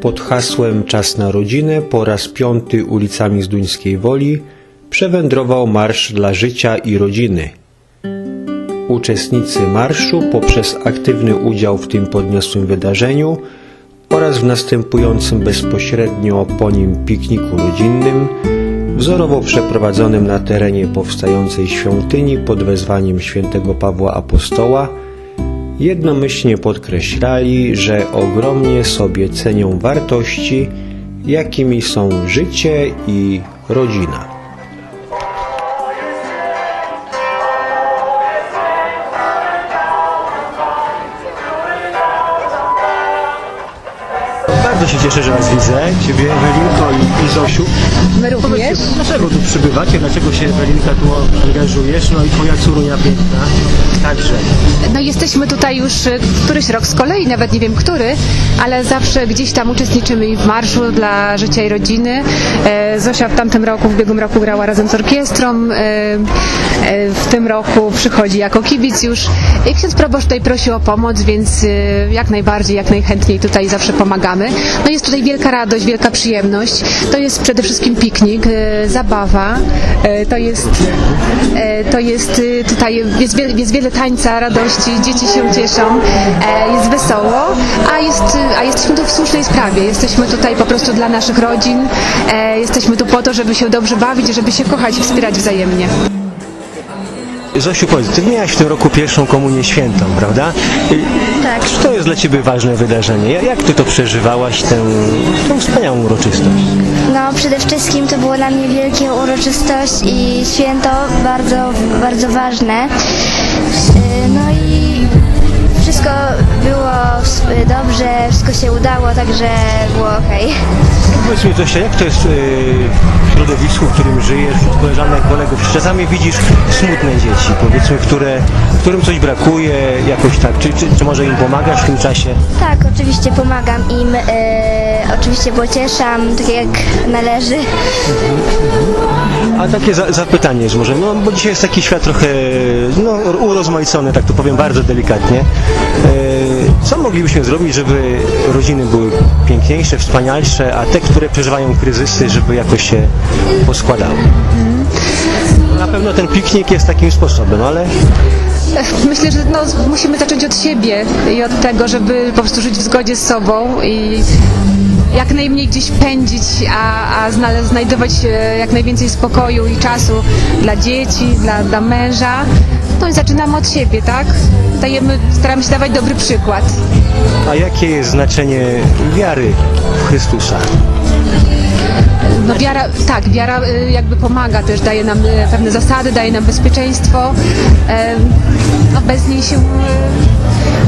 Pod hasłem Czas na rodzinę po raz piąty ulicami Zduńskiej Woli przewędrował Marsz dla Życia i Rodziny. Uczestnicy marszu poprzez aktywny udział w tym podniosłym wydarzeniu oraz w następującym bezpośrednio po nim pikniku rodzinnym, wzorowo przeprowadzonym na terenie powstającej świątyni pod wezwaniem świętego Pawła Apostoła, jednomyślnie podkreślali, że ogromnie sobie cenią wartości, jakimi są życie i rodzina. Bardzo się cieszę, że Was widzę, Ciebie, Ewelinko i, i Zosiu. My również. Powiedzcie, dlaczego tu przybywacie, dlaczego się Ewelinka tu angażujesz, no i Twoja córunia piękna także. No jesteśmy tutaj już y, któryś rok z kolei, nawet nie wiem który, ale zawsze gdzieś tam uczestniczymy i w marszu dla życia i rodziny. E, Zosia w tamtym roku, w ubiegłym roku grała razem z orkiestrą. e, e, W tym roku przychodzi jako kibic już. I ksiądz proboszcz tutaj prosi o pomoc, więc jak najbardziej, jak najchętniej tutaj zawsze pomagamy. No jest tutaj wielka radość, wielka przyjemność. To jest przede wszystkim piknik, e, zabawa. E, To jest, e, to jest tutaj jest wiele, jest wiele tańca, radości, dzieci się cieszą, jest wesoło, a, jest, a jesteśmy tu w słusznej sprawie. Jesteśmy tutaj po prostu dla naszych rodzin, jesteśmy tu po to, żeby się dobrze bawić, żeby się kochać i wspierać wzajemnie. Zosiu, powiedz, Ty miałaś w tym roku pierwszą komunię świętą, prawda? Tak. Czy to jest dla Ciebie ważne wydarzenie? Ja- Jak Ty to przeżywałaś, tę, tę wspaniałą uroczystość? No przede wszystkim to było dla mnie wielkie uroczystość i święto bardzo, bardzo ważne. Yy, No i wszystko było y, dobrze, wszystko się udało, także było ok. Powiedz mi Zosia, jak to jest yy, w środowisku, w którym żyjesz, wśród koleżanek, kolegów? Czy czasami widzisz smutne dzieci, powiedzmy, które, którym coś brakuje, jakoś tak, czy, czy, czy może im pomagasz w tym czasie? Tak, oczywiście pomagam im, y, oczywiście pocieszam, tak jak należy. A takie za, zapytanie jest może, no bo dzisiaj jest taki świat trochę no, urozmaicony, tak to powiem bardzo delikatnie. E, co moglibyśmy zrobić, żeby rodziny były piękniejsze, wspanialsze, a te, które przeżywają kryzysy, żeby jakoś się poskładały? Na pewno ten piknik jest takim sposobem, ale Myślę, że no, musimy zacząć od siebie i od tego, żeby po prostu żyć w zgodzie z sobą i jak najmniej gdzieś pędzić, a, a znajdować e, jak najwięcej spokoju i czasu dla dzieci, dla, dla męża. I zaczynamy od siebie, tak? Dajemy, staramy się dawać dobry przykład. a jakie jest znaczenie wiary w Chrystusa? No wiara, tak, wiara y, jakby pomaga też, daje nam y, pewne zasady, daje nam bezpieczeństwo. No bez niej się, y,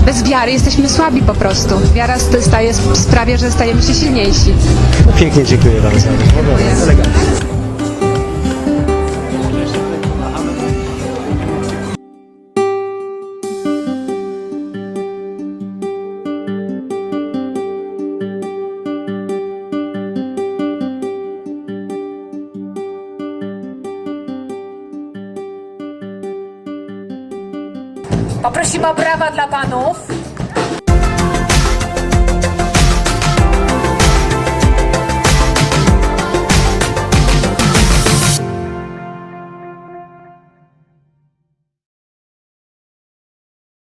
bez wiary jesteśmy słabi po prostu. Wiara st- staje, sprawia, że stajemy się silniejsi. Pięknie dziękuję Wam za rozmowę. Poprosimy o brawa dla panów.